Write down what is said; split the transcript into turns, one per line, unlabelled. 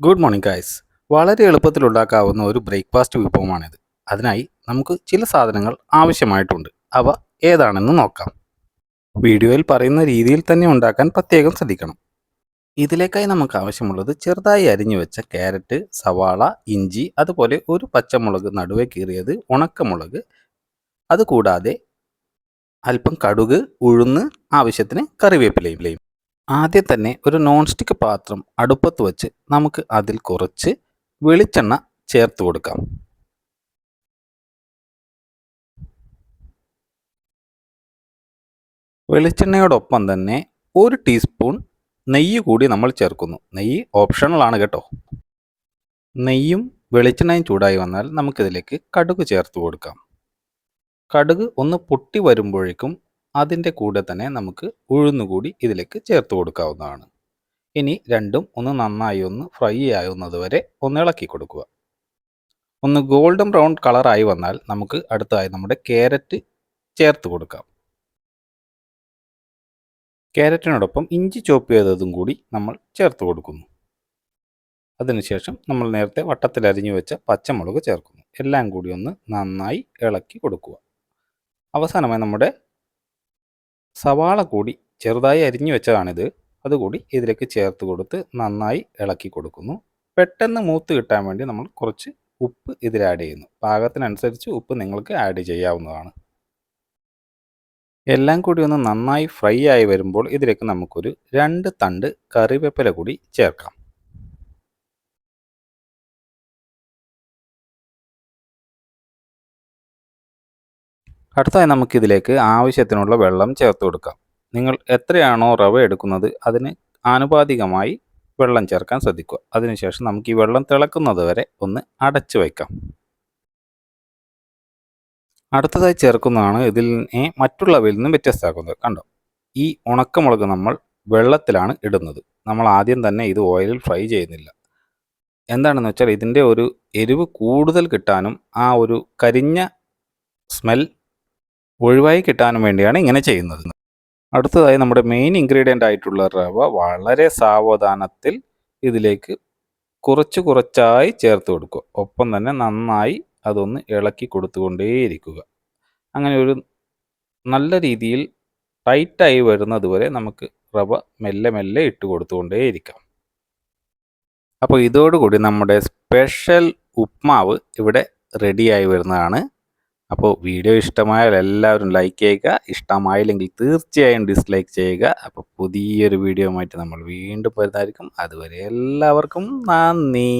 Good morning guys വളരെ എളുപ്പത്തിൽ ഉണ്ടാക്കാവുന്ന ഒരു ബ്രേക്ക്ഫാസ്റ്റ് വിഭവമാണിത്. അതിനായി നമുക്ക് ചില സാധനങ്ങൾ ആവശ്യമായിട്ടുണ്ട്. അവ ഏതാണെന്ന് നോക്കാം. വീഡിയോയിൽ പറയുന്ന രീതിയിൽ തന്നെ ഉണ്ടാക്കാൻ പ്രത്യേകം ശ്രദ്ധിക്കണം. ഇതിലേക്കായി നമുക്ക് ആവശ്യമുള്ളത് ചെറുതായി അരിഞ്ഞു വെച്ച ക്യാരറ്റ് സവാള ഇഞ്ചി അതുപോലെ ഒരു പച്ചമുളക് നടുവേ കീറിയത് ഉണക്കമുളക് അതുകൂടാതെ അല്പം കടുക് ഉഴുന്ന് ആവശ്യത്തിന് കറിവേപ്പിലയും ആദ്യം തന്നെ ഒരു നോൺ സ്റ്റിക്ക് പാത്രം അടുപ്പത്ത് വെച്ച് നമുക്ക് അതിൽ കുറച്ച് വെളിച്ചെണ്ണ ചേർത്ത് കൊടുക്കാം. വെളിച്ചെണ്ണയോടൊപ്പം തന്നെ ഒരു ടീസ്പൂൺ നെയ്യ് കൂടി നമ്മൾ ചേർക്കുന്നു. നെയ്യ് ഓപ്ഷണലാണ് കേട്ടോ. നെയ്യും വെളിച്ചെണ്ണയും ചൂടായി വന്നാൽ നമുക്കിതിലേക്ക് കടുക് ചേർത്ത് കൊടുക്കാം. കടുക് ഒന്ന് പൊട്ടി വരുമ്പോഴേക്കും അതിന്റെ കൂടെ തന്നെ നമുക്ക് ഉഴുന്നുകൂടി ഇതിലേക്ക് ചേർത്ത് കൊടുക്കാവുന്നതാണ്. ഇനി രണ്ടും ഒന്ന് നന്നായി ഒന്ന് ഫ്രൈ ആവുന്നത് വരെ ഒന്ന് ഇളക്കി കൊടുക്കുക. ഒന്ന് ഗോൾഡൻ ബ്രൗൺ കളറായി വന്നാൽ നമുക്ക് അടുത്തതായി നമ്മുടെ ക്യാരറ്റ് ചേർത്ത് കൊടുക്കാം. ക്യാരറ്റിനോടൊപ്പം ഇഞ്ചി ചോപ്പ് ചെയ്തതും കൂടി നമ്മൾ ചേർത്ത് കൊടുക്കുന്നു. അതിനുശേഷം നമ്മൾ നേരത്തെ വട്ടത്തിൽ അരിഞ്ഞു വെച്ച പച്ചമുളക് ചേർക്കുന്നു. എല്ലാം കൂടി ഒന്ന് നന്നായി ഇളക്കി കൊടുക്കുക. അവസാനമായി നമ്മുടെ സവാള കൂടി ചെറുതായി അരിഞ്ഞു വെച്ചതാണിത്. അതുകൂടി ഇതിലേക്ക് ചേർത്ത് കൊടുത്ത് നന്നായി ഇളക്കി കൊടുക്കുന്നു. പെട്ടെന്ന് മൂത്ത് കിട്ടാൻ വേണ്ടി നമ്മൾ കുറച്ച് ഉപ്പ് ഇതിൽ ആഡ് ചെയ്യുന്നു. പാകത്തിനനുസരിച്ച് ഉപ്പ് നിങ്ങൾക്ക് ആഡ് ചെയ്യാവുന്നതാണ്. എല്ലാം കൂടി ഒന്ന് നന്നായി ഫ്രൈ ആയി വരുമ്പോൾ ഇതിലേക്ക് നമുക്കൊരു രണ്ട് തണ്ട് കറിവേപ്പില കൂടി ചേർക്കാം. അടുത്തായി നമുക്കിതിലേക്ക് ആവശ്യത്തിനുള്ള വെള്ളം ചേർത്ത് കൊടുക്കാം. നിങ്ങൾ എത്രയാണോ റവ എടുക്കുന്നത് അതിന് ആനുപാതികമായി വെള്ളം ചേർക്കാൻ ശ്രദ്ധിക്കുക. അതിനുശേഷം നമുക്ക് ഈ വെള്ളം തിളക്കുന്നത് വരെ ഒന്ന് അടച്ചു വയ്ക്കാം. അടുത്തതായി ചേർക്കുന്നതാണ് ഇതിനെ മറ്റുള്ളവയിൽ നിന്നും വ്യത്യസ്തമാക്കുന്നത്. കണ്ടോ? ഈ ഉണക്കമുളക് നമ്മൾ വെള്ളത്തിലാണ് ഇടുന്നത്. നമ്മൾ ആദ്യം തന്നെ ഇത് ഓയിലിൽ ഫ്രൈ ചെയ്യുന്നില്ല. എന്താണെന്ന് വെച്ചാൽ ഇതിന്റെ ഒരു എരിവ് കൂടുതൽ കിട്ടാനും ആ ഒരു കരിഞ്ഞ സ്മെൽ ഒഴിവായി കിട്ടാനും വേണ്ടിയാണ് ഇങ്ങനെ ചെയ്യുന്നത്. അടുത്തതായി നമ്മുടെ മെയിൻ ഇൻഗ്രീഡിയന്റ് ആയിട്ടുള്ള റവ വളരെ സാവധാനത്തിൽ ഇതിലേക്ക് കുറച്ച് കുറച്ചായി ചേർത്ത് കൊടുക്കുക. ഒപ്പം തന്നെ നന്നായി അതൊന്ന് ഇളക്കി കൊടുത്തുകൊണ്ടേയിരിക്കുക. അങ്ങനെ ഒരു നല്ല രീതിയിൽ ടൈറ്റായി വരുന്നത് വരെ നമുക്ക് റവ മെല്ലെ മെല്ലെ ഇട്ട് കൊടുത്തുകൊണ്ടേയിരിക്കാം. അപ്പോൾ ഇതോടുകൂടി നമ്മുടെ സ്പെഷ്യൽ ഉപ്മാവ് ഇവിടെ റെഡിയായി വരുന്നതാണ്. അപ്പോൾ വീഡിയോ ഇഷ്ടമായാൽ എല്ലാവരും ലൈക്ക് ചെയ്യുക. ഇഷ്ടമായില്ലെങ്കിൽ തീർച്ചയായും ഡിസ്ലൈക്ക് ചെയ്യുക. അപ്പോൾ പുതിയൊരു വീഡിയോ ആയിട്ട് നമ്മൾ വീണ്ടും വരുന്നതായിരിക്കും. അതുവരെ എല്ലാവർക്കും നന്ദി.